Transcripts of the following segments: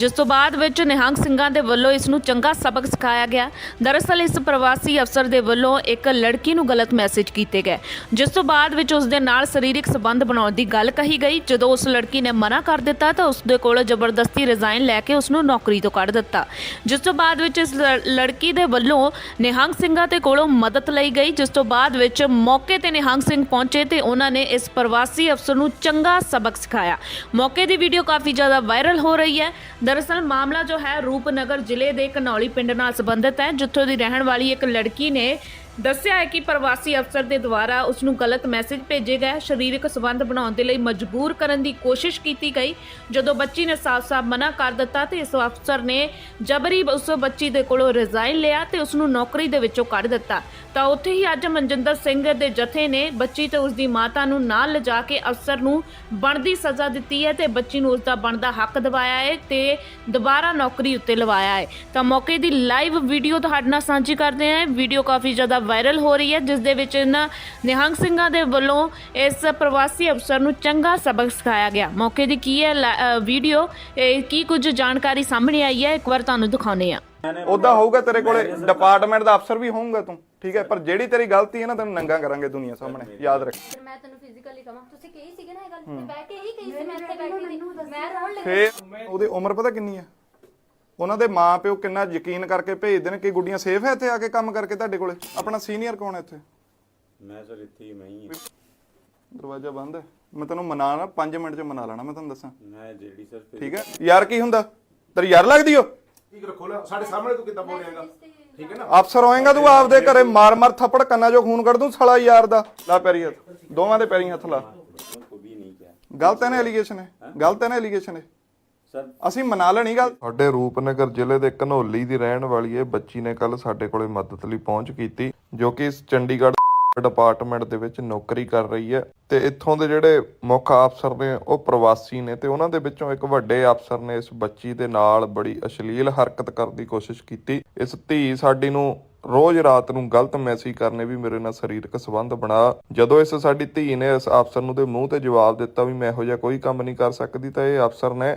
ਜਿਸ ਤੋਂ ਬਾਅਦ ਵਿੱਚ ਨਿਹੰਗ ਸਿੰਘਾਂ ਦੇ ਵੱਲੋਂ ਇਸ ਨੂੰ ਚੰਗਾ ਸਬਕ ਸਿਖਾਇਆ ਗਿਆ। ਦਰਅਸਲ ਇਸ ਪ੍ਰਵਾਸੀ ਅਫਸਰ ਦੇ ਵੱਲੋਂ ਇੱਕ ਲੜਕੀ ਨੂੰ ਗਲਤ ਮੈਸੇਜ ਕੀਤੇ ਗਏ। ਜਿਸ ਤੋਂ ਬਾਅਦ ਵਿੱਚ ਉਸ ਦੇ ਨਾਲ ਸਰੀਰਕ ਸੰਬੰਧ ਬਣਾਉਣ ਦੀ ਗੱਲ ਕਹੀ ਗਈ। ਜਦੋਂ ਉਸ ਲੜਕੀ ਨੇ ਮਨਾ ਕਰ ਦਿੱਤਾ ਤਾਂ ਉਸ ਦੇ ਕੋਲ ਜ਼ਬਰਦਸਤੀ ਰਿਜ਼ਾਈਨ ਲੈ ਕੇ ਉਸ ਨੂੰ ਨੌਕਰੀ ਤੋਂ ਕੱਢ ਦਿੱਤਾ। ਜਿਸ ਤੋਂ ਬਾਅਦ ਵਿੱਚ ਇਸ ਲ- ਲੜਕੀ ਦੇ ਵੱਲੋਂ ਨਿਹੰਗ ਸਿੰਘਾਂ ਦੇ ਕੋਲੋਂ ਮਦਦ ਲਈ ਗਈ। ਜਿਸ ਤੋਂ ਬਾਅਦ ਵਿੱਚ ਮੌਕੇ ਤੇ ਨਿਹੰਗ ਸਿੰਘ ਪਹੁੰਚੇ ਤੇ ਉਹਨਾਂ ਨੇ ਇਸ ਪ੍ਰਵਾਸੀ ਅਫਸਰ ਨੂੰ ਚੰਗਾ ਸਬਕ ਸਿਖਾਇਆ। ਮੌਕੇ ਦੀ ਵੀਡੀਓ ਕਾਫੀ ਜ਼ਿਆਦਾ ਵਾਇਰਲ ਹੋ ਰਹੀ ਹੈ। ਦਰਅਸਲ ਮਾਮਲਾ ਜੋ ਹੈ ਰੂਪਨਗਰ ਜ਼ਿਲ੍ਹੇ ਦੇ ਘਨੌਲੀ ਪਿੰਡ ਨਾਲ ਸੰਬੰਧਿਤ ਹੈ, ਜਿੱਥੋਂ ਦੀ ਰਹਿਣ ਵਾਲੀ ਇੱਕ ਲੜਕੀ ਨੇ ਦੱਸਿਆ ਹੈ ਕਿ ਪ੍ਰਵਾਸੀ ਅਫਸਰ ਦੇ ਦੁਆਰਾ ਉਸ ਨੂੰ ਗਲਤ ਮੈਸੇਜ ਭੇਜੇ ਗਏ। ਸਰੀਰਕ ਸੰਬੰਧ ਬਣਾਉਣ ਦੇ ਲਈ ਮਜਬੂਰ ਕਰਨ ਦੀ ਕੋਸ਼ਿਸ਼ ਕੀਤੀ ਗਈ। ਜਦੋਂ ਬੱਚੀ ਨੇ ਸਾਫ਼-ਸਾਫ਼ ਮਨਾ ਕਰ ਦਿੱਤਾ ਤੇ ਇਸ ਅਫਸਰ ਨੇ ਜਬਰੀ ਉਸ ਬੱਚੀ ਦੇ ਕੋਲੋਂ ਰਿਜ਼ਾਈਨ ਲਿਆ ਤੇ ਉਸ ਨੂੰ ਨੌਕਰੀ ਦੇ ਵਿੱਚੋਂ ਕੱਢ ਦਿੱਤਾ। ਤਾਂ ਉੱਥੇ ਹੀ ਅੱਜ ਮਨਜਿੰਦਰ ਸਿੰਘ ਦੇ ਜਥੇ ਨੇ ਬੱਚੀ ਤੇ ਉਸ ਦੀ ਮਾਤਾ ਨੂੰ ਨਾਲ ਲਿਜਾ ਕੇ ਅਫਸਰ ਨੂੰ ਬਣਦੀ ਸਜ਼ਾ ਦਿੱਤੀ ਹੈ ਤੇ ਬੱਚੀ ਨੂੰ ਉਸ ਦਾ ਬਣਦਾ ਹੱਕ ਦਿਵਾਇਆ ਹੈ ਤੇ ਦੁਬਾਰਾ ਨੌਕਰੀ ਉੱਤੇ ਲਵਾਇਆ ਹੈ। ਤਾਂ ਮੌਕੇ ਦੀ ਲਾਈਵ ਵੀਡੀਓ ਤੁਹਾਡੇ ਨਾਲ ਸਾਂਝੀ ਕਰਦੇ ਹਾਂ। ਵੀਡੀਓ ਕਾਫੀ ਜ਼ਿਆਦਾ ਵਾਇਰਲ ਹੋ ਰਹੀ ਹੈ ਜਿਸ ਦੇ ਵਿੱਚ ਇਹਨਾਂ ਨਿਹੰਗ ਸਿੰਘਾਂ ਦੇ ਵੱਲੋਂ ਇਸ ਪ੍ਰਵਾਸੀ ਅਫਸਰ ਨੂੰ ਚੰਗਾ ਸਬਕ ਸਿਖਾਇਆ ਗਿਆ। ਮੌਕੇ ਦੀ ਕੀ ਹੈ ਵੀਡੀਓ ਕੀ ਕੁਝ ਜਾਣਕਾਰੀ ਸਾਹਮਣੇ ਆਈ ਹੈ ਇੱਕ ਵਾਰ ਤੁਹਾਨੂੰ ਦਿਖਾਉਂਦੇ ਹਾਂ। ਉਦਾਂ ਹੋਊਗਾ ਤੇਰੇ ਕੋਲੇ ਡਿਪਾਰਟਮੈਂਟ ਦਾ ਅਫਸਰ ਵੀ ਹੋਊਗਾ ਤੂੰ ਠੀਕ ਹੈ? ਪਰ ਜਿਹੜੀ ਤੇਰੀ ਗਲਤੀ ਹੈ ਨਾ ਤੈਨੂੰ ਨੰਗਾ ਕਰਾਂਗੇ ਦੁਨੀਆ ਸਾਹਮਣੇ ਯਾਦ ਰੱਖ। ਫਿਰ ਮੈਂ ਤੈਨੂੰ ਫਿਜ਼ੀਕਲੀ ਕਹਾਂ ਤੁਸੀਂ ਕਹੀ ਸੀਗੇ ਨਾ ਇਹ ਗੱਲ ਤੇ ਬਹਿ ਕੇ ਹੀ ਕਹੀ ਸੀ ਮੈਂ ਇੱਥੇ ਬੈਠੀ ਸੀ ਮੈਂ ਰੋਣ ਲੱਗੀ। ਫੇਰ ਉਹਦੀ ਉਮਰ ਪਤਾ ਕਿੰਨੀ ਹੈ? ਉਹਨਾਂ ਦੇ ਮਾਂ ਪਿਓ ਕਿੰਨਾ ਯਕੀਨ ਕਰਕੇ ਭੇਜਦੇ ਨੇ ਕਿ ਗੁੱਡੀਆਂ ਸੇਫ ਹੈ ਇੱਥੇ ਆ ਕੇ ਕੰਮ ਕਰਕੇ ਤੁਹਾਡੇ ਕੋਲੇ? ਆਪਣਾ ਸੀਨੀਅਰ ਕੌਣ ਹੈ ਇੱਥੇ? ਮੈਂ ਸਰ ਇੱਥੇ ਹੀ ਮੈਂ ਦਰਵਾਜ਼ਾ ਬੰਦ ਹੈ। ਮੈਂ ਤੈਨੂੰ ਮਨਾ ਨਾ 5 ਮਿੰਟ ਚ ਮਨਾ ਲੈਣਾ ਮੈਂ ਤੁਹਾਨੂੰ ਦੱਸਾਂ। ਮੈਂ ਜਿਹੜੀ ਸਰ ਠੀਕ ਹੈ? ਯਾਰ ਕੀ ਹੁੰਦਾ? ਤੇਰੀ ਯਾਰ ਲੱਗਦੀ ਓ? ਠੀਕ ਰੱਖੋ ਨਾ ਸਾਡੇ ਸਾਹਮਣੇ ਤੂੰ ਕਿੱਦਾਂ ਬੋਲੇਂਗਾ ਠੀਕ ਹੈ ਨਾ? ਅਫਸਰ ਹੋਏਗਾ ਤੂੰ ਆਪਦੇ ਘਰੇ ਮਾਰ ਮਾਰ ਥੱਪੜ ਕੰਨਾਂ ਚੋਂ ਖੂਨ ਕੱਢ ਦੂੰ ਸਾਲਾ ਯਾਰ ਦਾ। ਲਾ ਪੈਰੀ ਹੱਥ। ਦੋਵਾਂ ਦੇ ਪੈਰੀ ਹੱਥ ਲਾ। ਗਲਤ ਹੈ ਨਾ ਐਲੀਗੇਸ਼ਨ ਹੈ? ਗਲਤ ਹੈ ਨਾ ਐਲੀਗੇਸ਼ਨ ਹੈ ਅਸੀਂ ਮਨਾ ਲੈਣੀ ਗੱਲ। ਸਾਡੇ ਰੂਪਨਗਰ ਜ਼ਿਲ੍ਹੇ ਦੇ ਘਨੌਲੀ ਦੀ ਰਹਿਣ ਵਾਲੀ ਇਹ ਬੱਚੀ ਨੇ ਕੱਲ ਸਾਡੇ ਕੋਲੇ ਮਦਦ ਲਈ ਪਹੁੰਚ ਕੀਤੀ ਜੋ ਕਿ ਇਸ ਚੰਡੀਗੜ੍ਹ ਡਿਪਾਰਟਮੈਂਟ ਦੇ ਵਿੱਚ ਨੌਕਰੀ ਕਰ ਰਹੀ ਹੈ। ਤੇ ਇੱਥੋਂ ਦੇ ਜਿਹੜੇ ਮੁੱਖ ਅਫਸਰ ਨੇ ਉਹ ਪ੍ਰਵਾਸੀ ਨੇ ਤੇ ਉਹਨਾਂ ਦੇ ਵਿੱਚੋਂ ਇੱਕ ਵੱਡੇ ਅਫਸਰ ਨੇ ਇਸ ਬੱਚੀ ਦੇ ਨਾਲ ਬੜੀ ਅਸ਼ਲੀਲ ਹਰਕਤ ਕਰਨ ਦੀ ਕੋਸ਼ਿਸ਼ ਕੀਤੀ। ਇਸ ਧੀ ਸਾਡੀ ਨੂੰ ਰੋਜ਼ ਰਾਤ ਨੂੰ ਗਲਤ ਮੈਸੇਜ ਕਰਨੇ ਵੀ ਮੇਰੇ ਨਾਲ ਸਰੀਰਕ ਸੰਬੰਧ ਬਣਾ। ਜਦੋਂ ਇਸ ਸਾਡੀ ਧੀ ਨੇ ਇਸ ਅਫਸਰ ਨੂੰ ਦੇ ਮੂੰਹ ਤੇ ਜਵਾਬ ਦਿੱਤਾ ਵੀ ਮੈਂ ਇਹੋ ਜਿਹਾ ਕੋਈ ਕੰਮ ਨਹੀਂ ਕਰ ਸਕਦੀ ਤਾਂ ਇਹ ਅਫਸਰ ਨੇ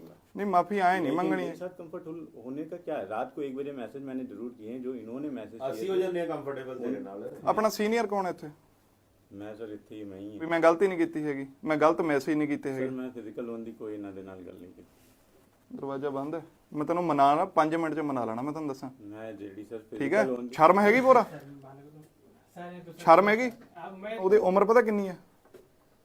मैं माफी मांग लूं मैं मांग लूंगा ਨਹੀਂ ਮਾਫੀ ਆਏ ਨਹੀਂ ਮੰਗਣੀ मेरे साथ कंफर्टेबल होने का क्या है रात को एक बजे मैसेज मैंने जरूर किए हैं जो इन्होंने मैसेज ਅਸੀਂ ਹੋ ਜਾਂਦੇ ਆ ਕੰਫਰਟੇਬਲ ਤੇਰੇ ਨਾਲ ਆਪਣਾ ਸੀਨੀਅਰ ਕੌਣ ਹੈ ਇੱਥੇ ਮੈਂ ਸਰ ਇੱਥੇ ਹੀ ਮੈਂ ਹੀ ਵੀ ਮੈਂ ਗਲਤੀ ਨਹੀਂ ਕੀਤੀ ਹੈਗੀ ਮੈਂ ਗਲਤ ਮੈਸੇਜ ਨਹੀਂ ਕੀਤੇ ਸਰ ਹੈਗੇ ਮੈਂ ਫਿਜ਼ੀਕਲ ਲੋਨ ਦੀ ਕੋਈ ਇਹਨਾਂ ਦੇ ਨਾਲ ਗੱਲ ਨਹੀਂ ਕੀਤੀ ਦਰਵਾਜ਼ਾ ਬੰਦ ਹੈ ਮੈਂ ਤੈਨੂੰ ਮਨਾ ਨਾ 5 ਮਿੰਟ 'ਚ ਮਨਾ ਲੈਣਾ ਮੈਂ ਤੁਹਾਨੂੰ ਦੱਸਾਂ ਮੈਂ ਜਿਹੜੀ ਸਰ ਠੀਕ ਹੈ ਫਿਜ਼ੀਕਲ ਲੋਨ ਸ਼ਰਮ ਹੈਗੀ ਪੂਰਾ ਸ਼ਰਮ ਹੈਗੀ ਉਹਦੀ ਉਮਰ ਪਤਾ ਕਿੰਨੀ ਹੈ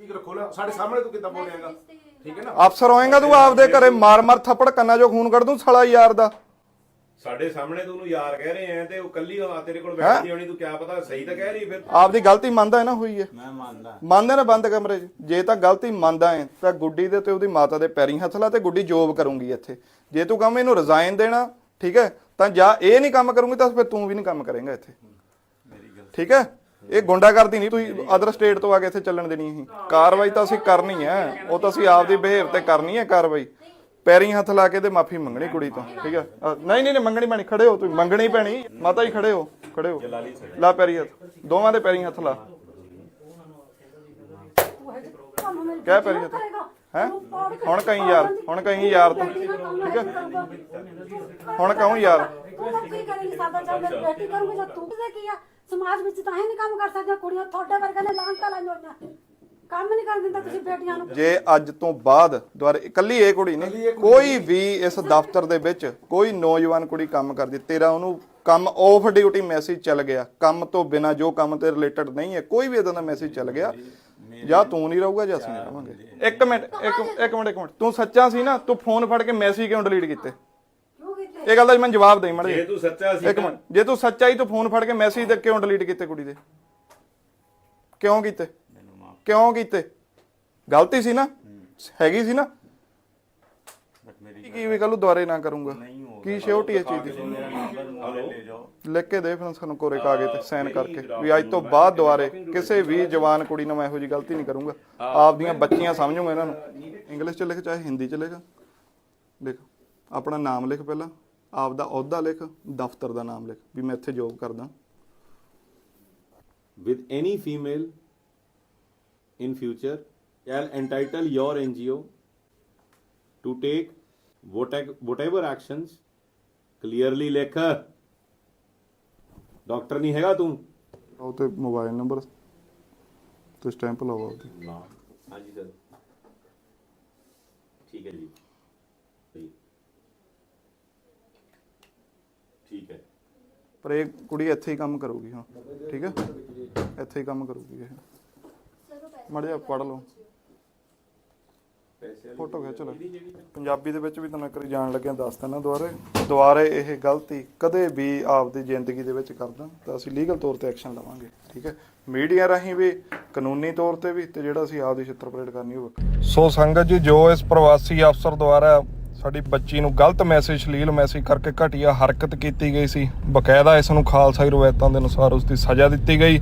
ਠੀਕ ਰੱਖੋ ਨਾ ਸਾਡੇ ਸਾਹਮਣੇ ਤੂੰ ਕਿੱਦਾਂ ਬੋਲੇਗਾ ਠੀਕ ਹੈ ਨਾ? ਅਫਸਰ ਹੋਏਗਾ ਤੂੰ ਆਪਦੇ ਘਰੇ ਮਾਰ ਮਾਰ ਥੱਪੜ ਕੰਨਾਂ 'ਚੋਂ ਖੂਨ ਕੱਢ ਦੂੰ ਸਾਲਾ ਯਾਰ ਦਾ। ਸਾਡੇ ਸਾਹਮਣੇ ਤੂੰ ਉਹਨੂੰ ਯਾਰ ਕਹਿ ਰਹੇ ਆ ਤੇ ਉਹ ਕੱਲੀ ਆ ਤੇਰੇ ਕੋਲ ਬੈਠੀ ਹੋਣੀ ਤੂੰ ਕਿਆ ਪਤਾ ਸਹੀ ਤਾਂ ਕਹਿ ਰਹੀ ਫਿਰ। ਆਪਦੀ ਗਲਤੀ ਮੰਨਦਾ ਹੈ ਨਾ ਹੋਈ ਹੈ। ਮੈਂ ਮੰਨਦਾ। ਮੰਨਦੇ ਨਾ ਬੰਦ ਕਮਰੇ 'ਚ। ਜੇ ਤਾਂ ਗਲਤੀ ਮੰਨਦਾ ਹੈ ਤਾਂ ਗੁੱਡੀ ਦੇ ਤੇ ਉਹਦੀ ਮਾਤਾ ਦੇ ਪੈਰੀਂ ਹੱਥ ਲਾ ਤੇ ਗੁੱਡੀ ਜੋਬ ਕਰੂੰਗੀ ਇੱਥੇ। ਜੇ ਤੂੰ ਕਹਵੇਂ ਇਹਨੂੰ ਰਿਜ਼ਾਈਨ ਦੇਣਾ ਠੀਕ ਹੈ ਤਾਂ ਜਾਂ ਇਹ ਨਹੀਂ ਕੰਮ ਕਰੂੰਗੀ ਤਾਂ ਫਿਰ ਤੂੰ ਵੀ ਨਹੀਂ ਕੰਮ ਕਰੇਂਗਾ ਇੱਥੇ। ਠੀਕ ਹੈ? ਇਹ ਗੁੰਡਾਗਰਦੀ ਨਹੀਂ, ਤੁਸੀਂ ਅਦਰ ਸਟੇਟ ਤੋਂ ਆ ਕੇ ਇੱਥੇ ਚੱਲਣ ਦੇਣੀ ਸੀ। ਕਾਰਵਾਈ ਤਾਂ ਅਸੀਂ ਕਰਨੀ ਹੈ, ਉਹ ਤਾਂ ਅਸੀਂ ਆਪਦੀ ਬਿਹੇਵ ਤੇ ਕਰਨੀ ਹੈ ਕਾਰਵਾਈ। ਪੈਰੀਂ ਹੱਥ ਲਾ ਕੇ ਤੇ ਮਾਫੀ ਮੰਗਣੀ ਕੁੜੀ ਤੋਂ, ਠੀਕ ਹੈ? ਨਹੀਂ ਨਹੀਂ ਨਹੀਂ, ਮੰਗਣੀ ਪੈਣੀ, ਖੜੇ ਹੋ ਤੁਸੀਂ, ਮੰਗਣੀ ਪੈਣੀ। ਮਾਤਾ ਜੀ, ਖੜੇ ਹੋ ਖੜੇ ਹੋ। ਲਾ ਪੈਰੀ ਹੱਥ, ਦੋਵਾਂ ਦੇ ਪੈਰੀ ਹੱਥ ਲਾ। ਕਹਿ ਪੈਰੀ ਹੱਥ। ਹੈ? ਹੁਣ ਕਹੀਂ ਯਾਰ ਹੁਣ ਕਹੀਂ ਯਾਰ ਤੂੰ ਠੀਕ ਹੈ? ਹੁਣ ਕਹੂੰ ਯਾਰ। ਤੂੰ ਤਾਂ ਕੀ ਕਰੇਂਗੀ ਸਾਡਾ ਚੱਲ ਮੇਰੀ ਬੇਟੀ ਕਰੂੰਗੀ ਤਾਂ ਤੂੰ ਤੇ ਕੀ ਆ ਸਮਾਜ ਵਿੱਚ ਤਾਂ ਹੀ ਨਹੀਂ ਕੰਮ ਕਰ ਸਕਦੀਆਂ ਕੁੜੀਆਂ ਤੁਹਾਡੇ ਵਰਗੇ ਨੇ ਲਾਂਟਾ ਲਾਈਆਂ ਹੋਈਆਂ ਕੰਮ ਨਹੀਂ ਕਰ ਦਿੰਦਾ ਤੁਸੀਂ ਬੇਟੀਆਂ ਨੂੰ ਜੇ ਅੱਜ ਤੋਂ ਬਾਅਦ ਦੁਆਰੇ ਇਕੱਲੀ ਇਹ ਕੁੜੀ ਨਹੀਂ। ਕੋਈ ਵੀ ਇਸ ਦਫ਼ਤਰ ਦੇ ਵਿੱਚ ਕੋਈ ਨੌਜਵਾਨ ਕੁੜੀ ਕੰਮ ਕਰਦੀ ਤੇਰਾ ਉਹਨੂੰ ਕੰਮ ਆਫ ਡਿਊਟੀ ਮੈਸੇਜ ਚੱਲ ਗਿਆ ਕੰਮ ਤੋਂ ਬਿਨਾ ਜੋ ਕੰਮ ਤੇ ਰਿਲੇਟਡ ਨਹੀਂ ਹੈ ਕੋਈ ਵੀ ਇਦਾਂ ਦਾ ਮੈਸੇਜ ਚੱਲ ਗਿਆ ਜਾਂ ਤੂੰ ਨਹੀਂ ਰਹੂਗਾ ਜਾਂ ਅਸੀਂ ਨਹੀਂ ਰਹਾਂਗੇ ਇੱਕ ਮਿੰਟ ਇੱਕ ਇੱਕ ਮਿੰਟ ਇੱਕ ਮਿੰਟ। ਤੂੰ ਸੱਚਾ ਸੀ ਨਾ ਤੂੰ ਫੋਨ ਫੜ ਕੇ ਮੈਸੇਜ ਕਿਉਂ ਡਿਲੀਟ ਕੀਤੇ? ਕਿਉਂ ਕੀਤੇ ਇਹ ਗੱਲ ਦਾ ਮੈਨੂੰ ਜਵਾਬ ਦੇ ਮੜ ਜੇ ਤੂੰ ਸੱਚਾ ਸੀ ਇੱਕ ਮਿੰਟ ਜੇ ਤੂੰ ਸੱਚਾ ਹੀ ਤੂੰ ਫੋਨ ਫੜ ਕੇ ਮੈਸੇਜ ਤੇ ਕਿਉਂ ਡਿਲੀਟ ਕੀਤੇ ਕੁੜੀ ਦੇ? ਕਿਉਂ ਕੀਤੇ? ਕਿਉਂ ਕੀਤੇ? ਗਲਤੀ ਸੀ ਨਾ? ਹੈਗੀ ਸੀ ਨਾ? ਕੀ ਵੀ ਕੱਲੂ ਦੁਬਾਰੇ ਨਾ ਕਰੂੰਗਾ। ਕੀ ਸ਼ਿਓਰਟੀ ਹੈ ਚੀਜ਼ ਦੀ? ਲੈ ਜਾਓ। ਲਿਖ ਕੇ ਦੇ ਫਿਰ ਸਾਨੂੰ ਕੋਰੇ ਕਾਗਜ਼ ਤੇ ਸਾਈਨ ਕਰਕੇ। ਵੀ ਅੱਜ ਤੋਂ ਬਾਅਦ ਦੁਬਾਰੇ ਕਿਸੇ ਵੀ ਜਵਾਨ ਕੁੜੀ ਨੂੰ ਮੈਂ ਇਹੋ ਜੀ ਗਲਤੀ ਨਹੀਂ ਕਰੂੰਗਾ। ਆਪਦੀਆਂ ਬੱਚੀਆਂ ਸਮਝੂਗਾ ਇਹਨਾਂ ਨੂੰ। ਇੰਗਲਿਸ਼ ਚ ਲਿਖ ਚਾਹੇ ਹਿੰਦੀ ਚ ਲਿਖ। ਲਿਖ। ਆਪਣਾ ਨਾਮ ਲਿਖ ਪਹਿਲਾਂ। ਆਪ ਦਾ ਅਹੁਦਾ ਲਿਖ ਦਫ਼ਤਰ ਦਾ ਨਾਮ ਲਿਖ। ਵੀ ਮੈਂ ਇੱਥੇ ਜੋਬ ਕਰਦਾ। With any female in future shall entitle your NGO to take whate- whatever actions clearly ਲਿਖ ਡਾਕਟਰ ਨਹੀਂ ਹੈਗਾ ਤੂੰ? ਉਹ ਤੇ ਮੋਬਾਈਲ ਨੰਬਰ ਤੇ ਸਟੈਂਪ ਲਾਓ ਆਪਦੀ। ਨਾ। ਹਾਂਜੀ ਸਰ। ਠੀਕ ਹੈ ਜੀ। ਜੀ। ਠੀਕ ਹੈ। ਪਰ ਇਹ ਕੁੜੀ ਇੱਥੇ ਹੀ ਕੰਮ ਕਰੂਗੀ ਹਾਂ। ਠੀਕ ਹੈ? ਇੱਥੇ ਹੀ ਕੰਮ ਕਰੂਗੀ ਇਹ। ਮੜ ਜਾ ਪੜ ਲਓ। ਫੋਟੋ ਖਿੱਚ ਲਓ ਪੰਜਾਬੀ ਦੇ ਵਿੱਚ ਵੀ ਤੁਹਾਨੂੰ ਇੱਕ ਵਾਰੀ ਜਾਣ ਲੱਗਿਆ ਦੱਸ ਦਿੰਦਾ ਦੁਬਾਰੇ। ਦੁਬਾਰੇ ਇਹ ਗਲਤੀ ਕਦੇ ਵੀ ਆਪਦੀ ਜ਼ਿੰਦਗੀ ਦੇ ਵਿੱਚ ਕਰਦਾ। ਤਾਂ ਅਸੀਂ ਲੀਗਲ ਤੌਰ ਤੇ ਐਕਸ਼ਨ ਲਵਾਂਗੇ ਠੀਕ ਹੈ? ਮੀਡੀਆ ਰਾਹੀਂ ਵੀ ਕਾਨੂੰਨੀ ਤੌਰ ਤੇ ਵੀ ਤੇ ਜਿਹੜਾ ਅਸੀਂ ਆਪਦੀ ਛਿੱਤਰ ਪਰੇਡ ਕਰਨੀ ਹੋਵੇ ਸੋ ਸੰਗਤ ਜੀ ਜੋ ਇਸ ਪ੍ਰਵਾਸੀ ਅਫਸਰ ਦੁਆਰਾ ਸਾਡੀ ਬੱਚੀ ਨੂੰ ਗਲਤ ਮੈਸੇਜ ਸ਼ਲੀਲ ਮੈਸੇਜ ਕਰਕੇ ਘਟੀਆ ਹਰਕਤ ਕੀਤੀ ਗਈ ਸੀ ਬਕਾਇਦਾ ਇਸ ਨੂੰ ਖਾਲਸਾਈ ਰਵਾਇਤਾਂ ਦੇ ਅਨੁਸਾਰ ਉਸ ਦੀ ਸਜ਼ਾ ਦਿੱਤੀ ਗਈ।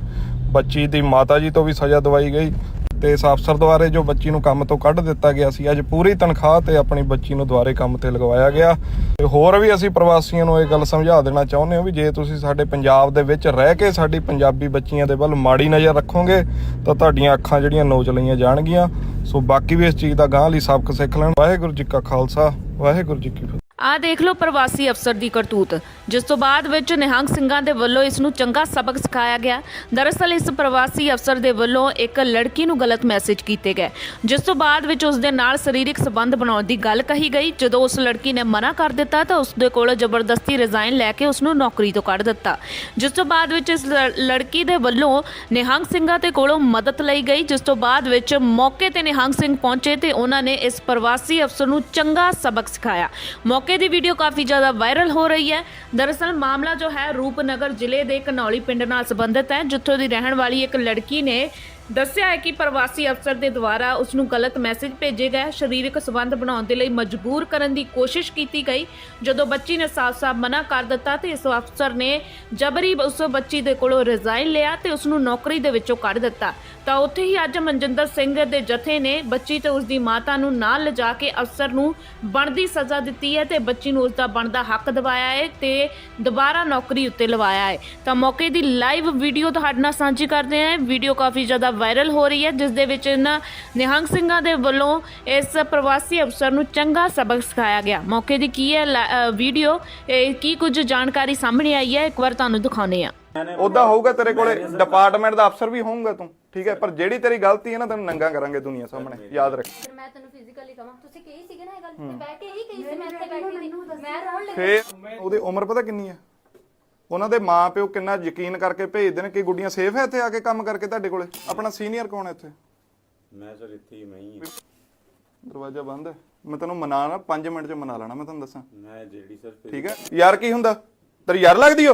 ਬੱਚੀ ਦੀ ਮਾਤਾ ਜੀ ਤੋਂ ਵੀ ਸਜ਼ਾ ਦਵਾਈ ਗਈ। ਤੇ ਇਸ ਅਫਸਰ ਦੁਆਰੇ ਜੋ ਬੱਚੀ ਨੂੰ ਕੰਮ ਤੋਂ ਕੱਢ ਦਿੱਤਾ ਗਿਆ ਸੀ, ਅੱਜ ਪੂਰੀ ਤਨਖਾਹ ਤੇ ਆਪਣੀ ਬੱਚੀ ਨੂੰ ਦੁਆਰੇ ਕੰਮ ਤੇ ਲਗਵਾਇਆ ਗਿਆ। ਤੇ ਹੋਰ ਵੀ ਅਸੀਂ ਪ੍ਰਵਾਸੀਆਂ ਨੂੰ ਇਹ ਗੱਲ ਸਮਝਾ ਦੇਣਾ ਚਾਹੁੰਦੇ ਹਾਂ ਵੀ ਜੇ ਤੁਸੀਂ ਸਾਡੇ ਪੰਜਾਬ ਦੇ ਵਿੱਚ ਰਹਿ ਕੇ ਸਾਡੀ ਪੰਜਾਬੀ ਬੱਚੀਆਂ ਦੇ ਵੱਲ ਮਾੜੀ ਨਜ਼ਰ ਰੱਖੋਗੇ, ਤਾਂ ਤੁਹਾਡੀਆਂ ਅੱਖਾਂ ਜਿਹੜੀਆਂ ਨੋਚ ਲਈਆਂ ਜਾਣਗੀਆਂ। ਸੋ ਬਾਕੀ ਵੀ ਇਸ ਚੀਜ਼ ਦਾ ਗਾਂਹ ਲਈ ਸਬਕ ਸਿੱਖ ਲੈਣ। ਵਾਹਿਗੁਰੂ ਜੀ ਕਾ ਖਾਲਸਾ, ਵਾਹਿਗੁਰੂ ਜੀ ਕੀ ਫਤਿਹ। ਆ ਦੇਖ ਲਓ ਪ੍ਰਵਾਸੀ ਅਫਸਰ ਦੀ ਕਰਤੂਤ। ਜਿਸ ਤੋਂ ਬਾਅਦ ਵਿੱਚ ਨਿਹੰਗ ਸਿੰਘਾਂ ਦੇ ਵੱਲੋਂ ਇਸ ਨੂੰ ਚੰਗਾ ਸਬਕ ਸਿਖਾਇਆ ਗਿਆ। ਦਰਅਸਲ ਇਸ ਪ੍ਰਵਾਸੀ ਅਫਸਰ ਦੇ ਵੱਲੋਂ ਇੱਕ ਲੜਕੀ ਨੂੰ ਗਲਤ ਮੈਸੇਜ ਕੀਤੇ ਗਏ। ਜਿਸ ਤੋਂ ਬਾਅਦ ਵਿੱਚ ਉਸ ਦੇ ਨਾਲ ਸਰੀਰਕ ਸੰਬੰਧ ਬਣਾਉਣ ਦੀ ਗੱਲ ਕਹੀ ਗਈ। ਜਦੋਂ ਉਸ ਲੜਕੀ ਨੇ ਮਨਾ ਕਰ ਦਿੱਤਾ ਤਾਂ ਉਸ ਦੇ ਕੋਲ ਜ਼ਬਰਦਸਤੀ ਰਿਜ਼ਾਈਨ ਲੈ ਕੇ ਉਸ ਨੂੰ ਨੌਕਰੀ ਤੋਂ ਕੱਢ ਦਿੱਤਾ। ਜਿਸ ਤੋਂ ਬਾਅਦ ਵਿੱਚ ਇਸ ਲ- ਲੜਕੀ ਦੇ ਵੱਲੋਂ ਨਿਹੰਗ ਸਿੰਘਾਂ ਦੇ ਕੋਲੋਂ ਮਦਦ ਲਈ ਗਈ। ਜਿਸ ਤੋਂ ਬਾਅਦ ਵਿੱਚ ਮੌਕੇ ਤੇ ਨਿਹੰਗ ਸਿੰਘ ਪਹੁੰਚੇ ਤੇ ਉਹਨਾਂ ਨੇ ਇਸ ਪ੍ਰਵਾਸੀ ਅਫਸਰ ਨੂੰ ਚੰਗਾ ਸਬਕ ਸਿਖਾਇਆ। ਮੌਕੇ ਦੀ ਵੀਡੀਓ ਕਾਫੀ ਜ਼ਿਆਦਾ ਵਾਇਰਲ ਹੋ ਰਹੀ ਹੈ। ਦਰਅਸਲ ਮਾਮਲਾ ਜੋ ਹੈ, ਰੂਪਨਗਰ ਜ਼ਿਲ੍ਹੇ ਦੇ ਕਨੌਲੀ ਪਿੰਡ ਨਾਲ ਸੰਬੰਧਿਤ ਹੈ, ਜਿੱਥੋਂ ਦੀ ਰਹਿਣ ਵਾਲੀ ਇੱਕ ਲੜਕੀ ਨੇ ਦੱਸਿਆ ਹੈ ਕਿ ਪ੍ਰਵਾਸੀ ਅਫਸਰ ਦੇ ਦੁਆਰਾ ਉਸ ਨੂੰ ਗਲਤ ਮੈਸੇਜ ਭੇਜੇ ਗਏ। ਸਰੀਰਕ ਸੰਬੰਧ ਬਣਾਉਣ ਦੇ ਲਈ ਮਜਬੂਰ ਕਰਨ ਦੀ ਕੋਸ਼ਿਸ਼ ਕੀਤੀ ਗਈ। ਜਦੋਂ ਬੱਚੀ ਨੇ ਸਾਫ਼-ਸਾਫ਼ ਮਨਾ ਕਰ ਦਿੱਤਾ ਤੇ ਇਸ ਅਫਸਰ ਨੇ ਜਬਰੀ ਉਸ ਬੱਚੀ ਦੇ ਕੋਲੋਂ ਰਿਜ਼ਾਈਨ ਲਿਆ ਤੇ ਉਸ ਨੂੰ ਨੌਕਰੀ ਦੇ ਵਿੱਚੋਂ ਕੱਢ ਦਿੱਤਾ। ਤਾਂ ਉੱਥੇ ਹੀ ਅੱਜ ਮਨਜਿੰਦਰ ਸਿੰਘ ਦੇ ਜਥੇ ਨੇ ਬੱਚੀ ਤੇ ਉਸ ਦੀ ਮਾਤਾ ਨੂੰ ਨਾਲ ਲਿਜਾ ਕੇ ਅਫਸਰ ਨੂੰ ਬਣਦੀ ਸਜ਼ਾ ਦਿੱਤੀ ਹੈ ਤੇ ਬੱਚੀ ਨੂੰ ਉਸ ਦਾ ਬਣਦਾ ਹੱਕ ਦਿਵਾਇਆ ਹੈ ਤੇ ਦੁਬਾਰਾ ਨੌਕਰੀ ਉੱਤੇ ਲਵਾਇਆ ਹੈ। ਤਾਂ ਮੌਕੇ ਦੀ ਲਾਈਵ ਵੀਡੀਓ ਤੁਹਾਡੇ ਨਾਲ ਸਾਂਝੀ ਕਰਦੇ ਹਾਂ। ਵੀਡੀਓ ਕਾਫੀ ਜ਼ਿਆਦਾ ਵਾਇਰਲ ਹੋ ਰਹੀ ਹੈ, ਜਿਸ ਦੇ ਵਿੱਚ ਇਹਨਾਂ ਨਿਹੰਗ ਸਿੰਘਾਂ ਦੇ ਵੱਲੋਂ ਇਸ ਪ੍ਰਵਾਸੀ ਅਫਸਰ ਨੂੰ ਚੰਗਾ ਸਬਕ ਸਿਖਾਇਆ ਗਿਆ। ਮੌਕੇ ਦੀ ਕੀ ਹੈ ਲਾ- ਵੀਡੀਓ, ਇਹ ਕੀ ਕੁਝ ਜਾਣਕਾਰੀ ਸਾਹਮਣੇ ਆਈ ਹੈ? ਇੱਕ ਵਾਰ ਤੁਹਾਨੂੰ ਦਿਖਾਉਂਦੇ ਹਾਂ। ਉਦਾਂ ਹੋਊਗਾ ਤੇਰੇ ਕੋਲੇ ਡਿਪਾਰਟਮੈਂਟ ਦਾ ਅਫਸਰ ਵੀ ਹੋਊਗਾ ਤੂੰ ਠੀਕ ਹੈ? ਪਰ ਜਿਹੜੀ ਤੇਰੀ ਗਲਤੀ ਹੈ ਨਾ ਤੈਨੂੰ ਨੰਗਾ ਕਰਾਂਗੇ ਦੁਨੀਆ ਸਾਹਮਣੇ ਯਾਦ ਰੱਖ। ਮੈਂ ਤੈਨੂੰ ਫਿਜ਼ੀਕਲੀ ਕਹਾਂ ਤੁਸੀਂ ਕਹੀ ਸੀਗੇ ਨਾ ਇਹ ਗੱਲ ਤੇ ਬਹਿ ਕੇ ਇਹੀ ਕਹੀ ਸੀ ਮੈਂ ਇੱਥੇ ਬੈਠੀ ਸੀ। ਮੈਂ ਰੋਣ ਲੱਗੀ ਫੇਰ ਉਹਦੀ ਉਮਰ ਪਤਾ ਕਿੰਨੀ ਹੈ? ਉਹਨਾਂ ਦੇ ਮਾਪਿਓ ਕਿੰਨਾ ਯਕੀਨ ਕਰਕੇ ਭੇਜਦੇ ਨੇ ਕਿ ਗੁੱਡੀਆਂ ਸੇਫ ਹੈ ਇੱਥੇ ਆ ਕੇ ਕੰਮ ਕਰਕੇ ਤੁਹਾਡੇ ਕੋਲੇ? ਆਪਣਾ ਸੀਨੀਅਰ ਕੌਣ ਇੱਥੇ? ਮੈਂ ਸਰ ਇੱਥੇ ਹੀ ਮੈਂ ਹੀ ਦਰਵਾਜ਼ਾ ਬੰਦ ਹੈ। ਮੈਂ ਤੈਨੂੰ ਮਨਾ ਨਾ 5 ਮਿੰਟ ਚ ਮਨਾ ਲੈਣਾ ਮੈਂ ਤੁਹਾਨੂੰ ਦੱਸਾਂ। ਮੈਂ ਜਿਹੜੀ ਸਰ ਠੀਕ ਹੈ? ਯਾਰ ਕੀ ਹੁੰਦਾ? ਤੇਰੀ ਯਾਰ ਲੱਗਦੀ ਓ?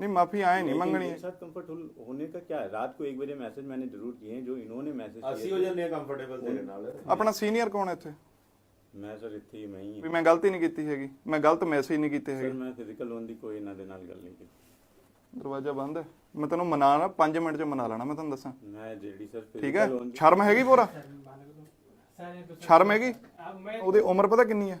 मांग लूं मैं मांग लूंगा ਨਹੀਂ ਮਾਫੀ ਆਏ ਨਹੀਂ लेकिन ਮੰਗਣੀ मेरे साथ कंफर्टेबल होने का क्या है रात को एक बजे मैसेज मैंने जरूर किए हैं जो इन्होंने मैसेज ਅਸੀਂ ਹੋ ਜਾਂਦੇ ਆ ਕੰਫਰਟੇਬਲ ਤੇਰੇ ਨਾਲ ਆਪਣਾ ਸੀਨੀਅਰ ਕੌਣ ਹੈ ਇੱਥੇ मैं सर इतनी ही मैं ही ਵੀ ਮੈਂ ਗਲਤੀ ਨਹੀਂ ਕੀਤੀ ਹੈਗੀ ਮੈਂ ਗਲਤ ਮੈਸੇਜ ਨਹੀਂ ਕੀਤੇ सर ਹੈਗੇ मैं फिजिकल लोन दी कोई ना दे नाल गल नहीं की ਦਰਵਾਜ਼ਾ ਬੰਦ ਹੈ ਮੈਂ ਤੈਨੂੰ ਮਨਾ ਨਾ 5 ਮਿੰਟ ਚ ਮਨਾ ਲੈਣਾ ਮੈਂ ਤੁਹਾਨੂੰ ਦੱਸਾਂ मैं जेडी सर ਠੀਕ ਹੈ फिजिकल लोन ਸ਼ਰਮ ਹੈਗੀ ਪੂਰਾ ਸ਼ਰਮ ਹੈਗੀ ਉਹਦੀ ਉਮਰ ਪਤਾ ਕਿੰਨੀ ਹੈ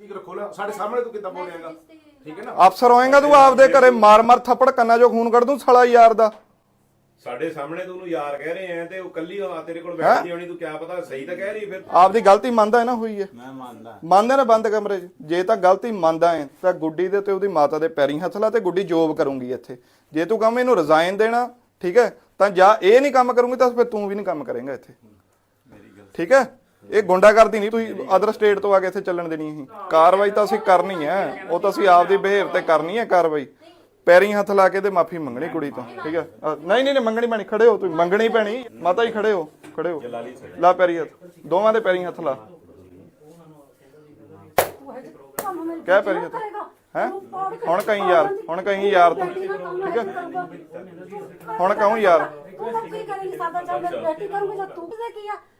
ਠੀਕ ਰੱਖੋ ਨਾ ਸਾਡੇ ਸਾਹਮਣੇ ਤੂੰ ਕਿੱਦਾਂ ਬੋਲੇਂਗਾ ਠੀਕ ਹੈ ਨਾ? ਅਫਸਰ ਹੋਏਗਾ ਤੂੰ ਆਪਦੇ ਘਰੇ ਮਾਰ-ਮਾਰ ਥੱਪੜ ਕੰਨਾਂ 'ਚੋਂ ਖੂਨ ਕੱਢ ਦੂੰ ਸਾਲਾ ਯਾਰ ਦਾ। ਸਾਡੇ ਸਾਹਮਣੇ ਤੂੰ ਉਹਨੂੰ ਯਾਰ ਕਹਿ ਰਹੇ ਐ ਤੇ ਉਹ ਕੱਲੀ ਆ ਤੇਰੇ ਕੋਲ ਬੈਠਦੀ ਹੋਣੀ ਤੂੰ ਕਿਆ ਪਤਾ ਸਹੀ ਤਾਂ ਕਹਿ ਰਹੀ ਫਿਰ। ਆਪਦੀ ਗਲਤੀ ਮੰਨਦਾ ਹੈ ਨਾ ਹੋਈ ਹੈ। ਮੈਂ ਮੰਨਦਾ। ਮੰਨਦੇ ਨਾ ਬੰਦ ਕਮਰੇ 'ਚ? ਜੇ ਤਾਂ ਗਲਤੀ ਮੰਨਦਾ ਹੈ ਤਾਂ ਗੁੱਡੀ ਦੇ ਤੇ ਉਹਦੀ ਮਾਤਾ ਦੇ ਪੈਰੀਂ ਹੱਥ ਲਾ ਤੇ ਗੁੱਡੀ ਜੋਬ ਕਰੂੰਗੀ ਇੱਥੇ। ਜੇ ਤੂੰ ਕਹਵੇਂ ਇਹਨੂੰ ਰਿਜ਼ਾਈਨ ਦੇਣਾ ਠੀਕ ਹੈ ਤਾਂ ਜਾਂ ਇਹ ਨਹੀਂ ਕੰਮ ਕਰੂੰਗੀ ਤਾਂ ਫਿਰ ਤੂੰ ਵੀ ਨਹੀਂ ਕੰਮ ਕਰੇਂਗਾ ਇੱਥੇ। ਮੇਰੀ ਗੱਲ ਠੀਕ ਹੈ? ਇਹ ਗੁੰਡਾਗਰਦੀ ਨਹੀਂ ਤੁਸੀਂ ਅਦਰ ਸਟੇਟ ਤੋਂ ਆ ਕੇ ਇੱਥੇ ਚੱਲਣ ਦੇਣੀ ਅਸੀਂ ਕਾਰਵਾਈ ਤਾਂ ਅਸੀਂ ਕਰਨੀ ਹੈ ਉਹ ਤਾਂ ਅਸੀਂ ਆਪਦੀ ਬਿਹੇਵ ਤੇ ਕਰਨੀ ਹੈ ਕਾਰਵਾਈ। ਪੈਰੀਂ ਹੱਥ ਲਾ ਕੇ ਤੇ ਮਾਫੀ ਮੰਗਣੀ ਕੁੜੀ ਤੋਂ ਠੀਕ ਹੈ? ਅ, ਨਹੀਂ ਨਹੀਂ ਨਹੀਂ ਮੰਗਣੀ ਪੈਣੀ ਖੜੇ ਹੋ ਤੁਸੀਂ ਮੰਗਣੀ ਪੈਣੀ। ਮਾਤਾ ਜੀ ਖੜੇ ਹੋ ਖੜੇ ਹੋ। ਲਾ ਪੈਰੀ ਹੱਥ ਦੋਵਾਂ ਦੇ ਪੈਰੀ ਹੱਥ ਲਾ। ਕਹਿ ਪੈਰੀ ਹੱਥ। ਕਰੇਗਾ। ਹੈ? ਹੁਣ ਕਹੀਂ ਯਾਰ ਹੁਣ ਕਹੀਂ ਯਾਰ ਤੂੰ ਠੀਕ ਹੈ? ਹੁਣ ਕਹੂੰ ਯਾਰ। ਤੂੰ ਕੀ ਕਰੇਂਗੀ ਸਾਡਾ ਚੱਲ ਮੇਰੀ ਬੇਟੀ ਕਰੂਗੀ ਜਾਂ ਤੂੰ? ਤੇ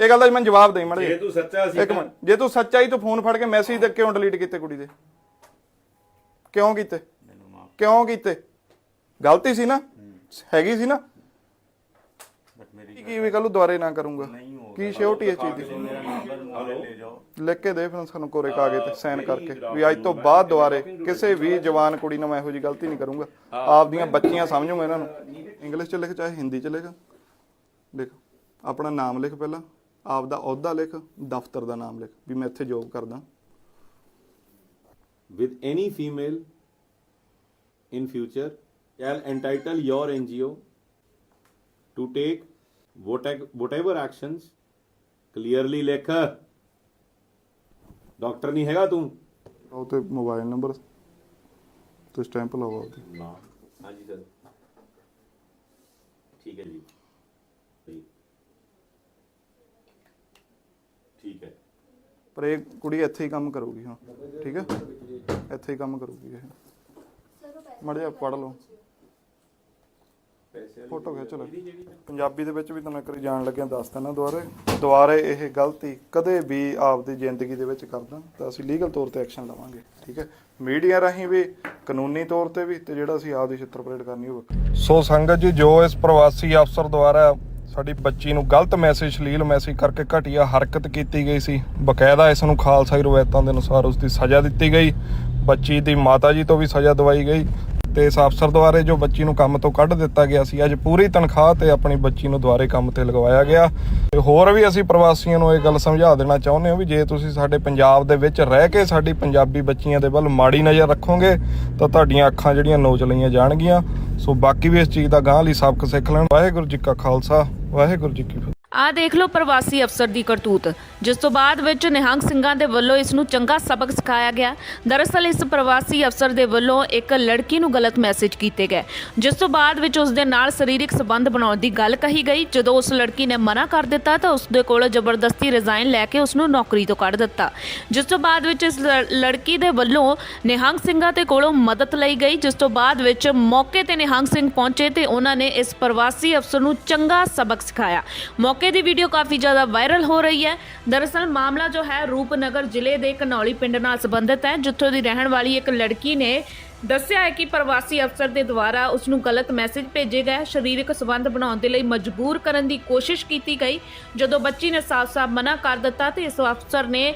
ਇਹ ਗੱਲ ਦਾ ਮੈਨੂੰ ਜਵਾਬ ਦੇ ਮੜ ਜੇ ਤੂੰ ਸੱਚਾ ਸੀ ਇੱਕ ਮਿੰਟ। ਜੇ ਤੂੰ ਸੱਚਾ ਹੀ ਤੂੰ ਫੋਨ ਫੜ ਕੇ ਮੈਸੇਜ ਦੇ ਕਿਉਂ ਡਿਲੀਟ ਕੀਤੇ ਕੁੜੀ ਦੇ? ਕਿਉਂ ਕੀਤੇ? ਕਿਉਂ ਕੀਤੇ? ਗਲਤੀ ਸੀ ਨਾ? ਹੈਗੀ ਸੀ ਨਾ? ਕੀ ਵੀ ਕੱਲ ਨੂੰ ਦੁਬਾਰੇ ਨਾ ਕਰੂੰਗਾ। ਕੀ ਸ਼ਿਓਰਟੀ ਇਸ ਚੀਜ਼ ਦੀ ਲਿਖ ਕੇ ਦੇ ਫਿਰ ਸਾਨੂੰ ਕੋਰੇ ਕਾਗਜ਼ ਤੇ ਸਾਈਨ ਕਰਕੇ। ਵੀ ਅੱਜ ਤੋਂ ਬਾਅਦ ਦੁਬਾਰੇ ਕਿਸੇ ਵੀ ਜਵਾਨ ਕੁੜੀ ਨਾਲ ਮੈਂ ਇਹੋ ਜੀ ਗਲਤੀ ਨਹੀਂ ਕਰੂੰਗਾ। ਆਪਦੀਆਂ ਬੱਚੀਆਂ ਸਮਝੂਗਾ ਇਹਨਾਂ ਨੂੰ। ਇੰਗਲਿਸ਼ ਚ ਲਿਖ ਚਾਹੇ ਹਿੰਦੀ ਚ ਲਿਖ। ਲਿਖ ਆਪਣਾ ਨਾਮ ਲਿਖ ਪਹਿਲਾਂ। ਆਪ ਦਾ ਅਹੁਦਾ ਲਿਖ ਦਫ਼ਤਰ ਦਾ ਨਾਮ ਲਿਖ ਵੀ ਮੈਂ ਇੱਥੇ ਜੋਬ ਕਰਦਾ with any female in future shall entitle your NGO to take whate- whatever actions clearly ਲਿਖ ਡਾਕਟਰ ਨਹੀਂ ਹੈਗਾ ਤੂੰ ਉਹ ਤੇ ਮੋਬਾਈਲ ਨੰਬਰ ਤੇ ਸਟੈਂਪ ਲਾਓ ਆਪਦੀ ਨਾ ਹਾਂਜੀ ਸਰ ਠੀਕ ਹੈ ਜੀ ਜੀ। ਠੀਕ ਹੈ ਪਰ ਇਹ ਕੁੜੀ ਇੱਥੇ ਹੀ ਕੰਮ ਕਰੂਗੀ, ਹਾਂ। ਠੀਕ ਹੈ? ਇੱਥੇ ਹੀ ਕੰਮ ਕਰੂਗੀ ਇਹ। ਮੜਿਆ ਪੜ ਲਓ। ਫੋਟੋ ਖਿੱਚ ਲੈ। ਪੰਜਾਬੀ ਦੇ ਵਿੱਚ ਵੀ ਤੁਹਾਨੂੰ ਇੱਕ ਜਾਣ ਲੱਗਿਆ ਦੱਸ ਦਿੰਦਾ ਦੁਬਾਰੇ। ਦੁਬਾਰੇ ਇਹ ਗਲਤੀ ਕਦੇ ਵੀ ਆਪਦੀ ਜ਼ਿੰਦਗੀ ਦੇ ਵਿੱਚ ਕਰਦਾ, ਤਾਂ ਅਸੀਂ ਲੀਗਲ ਤੌਰ ਤੇ ਐਕਸ਼ਨ ਲਵਾਂਗੇ, ਠੀਕ ਹੈ? ਮੀਡੀਆ ਰਾਹੀਂ ਵੀ, ਕਾਨੂੰਨੀ ਤੌਰ ਤੇ ਵੀ, ਤੇ ਜਿਹੜਾ ਅਸੀਂ ਆਪਦੀ ਛਿੱਤਰ ਪਰੇਡ ਕਰਨੀ ਹੋਵੇ ਸੋ ਸੰਗਤ ਜੀ, ਜੋ ਇਸ ਪ੍ਰਵਾਸੀ ਅਫਸਰ ਦੁਆਰਾ ਸਾਡੀ ਬੱਚੀ ਨੂੰ ਗਲਤ ਮੈਸੇਜ ਸ਼ਲੀਲ ਮੈਸੇਜ ਕਰਕੇ ਘਟੀਆ ਹਰਕਤ ਕੀਤੀ ਗਈ ਸੀ। ਬਕਾਇਦਾ ਇਸ ਨੂੰ ਖਾਲਸਾਈ ਰਵਾਇਤਾਂ ਦੇ ਅਨੁਸਾਰ ਉਸ ਦੀ ਸਜ਼ਾ ਦਿੱਤੀ ਗਈ। ਬੱਚੀ ਦੀ ਮਾਤਾ ਜੀ ਤੋਂ ਵੀ ਸਜ਼ਾ ਦਵਾਈ ਗਈ ਤੇ ਇਸ ਅਫਸਰ ਦੁਆਰੇ ਜੋ ਬੱਚੀ ਨੂੰ ਕੰਮ ਤੋਂ ਕੱਢ ਦਿੱਤਾ ਗਿਆ ਸੀ, ਅੱਜ ਪੂਰੀ ਤਨਖਾਹ ਤੇ ਆਪਣੀ ਬੱਚੀ ਨੂੰ ਦੁਆਰੇ ਕੰਮ ਤੇ ਲਗਵਾਇਆ ਗਿਆ। ਤੇ ਹੋਰ ਵੀ ਅਸੀਂ ਪ੍ਰਵਾਸੀਆਂ ਨੂੰ ਇਹ ਗੱਲ ਸਮਝਾ ਦੇਣਾ ਚਾਹੁੰਦੇ ਹਾਂ ਵੀ ਜੇ ਤੁਸੀਂ ਸਾਡੇ ਪੰਜਾਬ ਦੇ ਵਿੱਚ ਰਹਿ ਕੇ ਸਾਡੀ ਪੰਜਾਬੀ ਬੱਚੀਆਂ ਦੇ ਵੱਲ ਮਾੜੀ ਨਜ਼ਰ ਰੱਖੋਗੇ, ਤਾਂ ਤੁਹਾਡੀਆਂ ਅੱਖਾਂ ਜਿਹੜੀਆਂ ਨੋਚ ਲਈਆਂ ਜਾਣਗੀਆਂ। ਸੋ ਬਾਕੀ ਵੀ ਇਸ ਚੀਜ਼ ਦਾ ਗਾਂਹ ਲਈ ਸਬਕ ਸਿੱਖ ਲੈਣ। ਵਾਹਿਗੁਰੂ ਜੀ ਕਾ ਖਾਲਸਾ। ਵਾਹਿਗੁਰੂ ਜੀ ਕੀ ਫਤਿਹ। ਆਹ ਦੇਖ ਲਓ ਪ੍ਰਵਾਸੀ ਅਫਸਰ ਦੀ ਕਰਤੂਤ। ਜਿਸ ਤੋਂ ਬਾਅਦ ਵਿੱਚ ਨਿਹੰਗ ਸਿੰਘਾਂ ਦੇ ਵੱਲੋਂ ਇਸ ਨੂੰ ਚੰਗਾ ਸਬਕ ਸਿਖਾਇਆ ਗਿਆ। ਦਰਅਸਲ ਇਸ ਪ੍ਰਵਾਸੀ ਅਫਸਰ ਦੇ ਵੱਲੋਂ ਇੱਕ ਲੜਕੀ ਨੂੰ ਗਲਤ ਮੈਸੇਜ ਕੀਤੇ ਗਏ। ਜਿਸ ਤੋਂ ਬਾਅਦ ਵਿੱਚ ਉਸ ਦੇ ਨਾਲ ਸਰੀਰਕ ਸੰਬੰਧ ਬਣਾਉਣ ਦੀ ਗੱਲ ਕਹੀ ਗਈ। ਜਦੋਂ ਉਸ ਲੜਕੀ ਨੇ ਮਨਾ ਕਰ ਦਿੱਤਾ ਤਾਂ ਉਸ ਦੇ ਕੋਲ ਜ਼ਬਰਦਸਤੀ ਰਿਜ਼ਾਈਨ ਲੈ ਕੇ ਉਸ ਨੂੰ ਨੌਕਰੀ ਤੋਂ ਕੱਢ ਦਿੱਤਾ। ਜਿਸ ਤੋਂ ਬਾਅਦ ਵਿੱਚ ਇਸ ਲ- ਲੜਕੀ ਦੇ ਵੱਲੋਂ ਨਿਹੰਗ ਸਿੰਘਾਂ ਦੇ ਕੋਲੋਂ ਮਦਦ ਲਈ ਗਈ। ਜਿਸ ਤੋਂ ਬਾਅਦ ਵਿੱਚ ਮੌਕੇ ਤੇ ਨਿਹੰਗ ਸਿੰਘ ਪਹੁੰਚੇ ਤੇ ਉਹਨਾਂ ਨੇ ਇਸ ਪ੍ਰਵਾਸੀ ਅਫਸਰ ਨੂੰ ਚੰਗਾ ਸਬਕ ਸਿਖਾਇਆ। ਮੌਕੇ ਦੀ ਵੀਡੀਓ ਕਾਫੀ ਜ਼ਿਆਦਾ ਵਾਇਰਲ ਹੋ ਰਹੀ ਹੈ। ਦਰਅਸਲ ਮਾਮਲਾ ਜੋ ਹੈ ਰੂਪਨਗਰ ਜ਼ਿਲ੍ਹੇ ਦੇ ਕਨੌਲੀ ਪਿੰਡ ਨਾਲ ਸੰਬੰਧਿਤ ਹੈ, ਜਿੱਥੋਂ ਦੀ ਰਹਿਣ ਵਾਲੀ ਇੱਕ ਲੜਕੀ ਨੇ ਦੱਸਿਆ ਹੈ ਕਿ ਪ੍ਰਵਾਸੀ ਅਫਸਰ ਦੇ ਦੁਆਰਾ ਉਸ ਨੂੰ ਗਲਤ ਮੈਸੇਜ ਭੇਜੇ ਗਏ। ਸਰੀਰਕ ਸੰਬੰਧ ਬਣਾਉਣ ਦੇ ਲਈ ਮਜਬੂਰ ਕਰਨ ਦੀ ਕੋਸ਼ਿਸ਼ ਕੀਤੀ ਗਈ। ਜਦੋਂ ਬੱਚੀ ਨੇ ਸਾਫ਼-ਸਾਫ਼ ਮਨਾ ਕਰ ਦਿੱਤਾ ਤੇ ਇਸ ਅਫਸਰ ਨੇ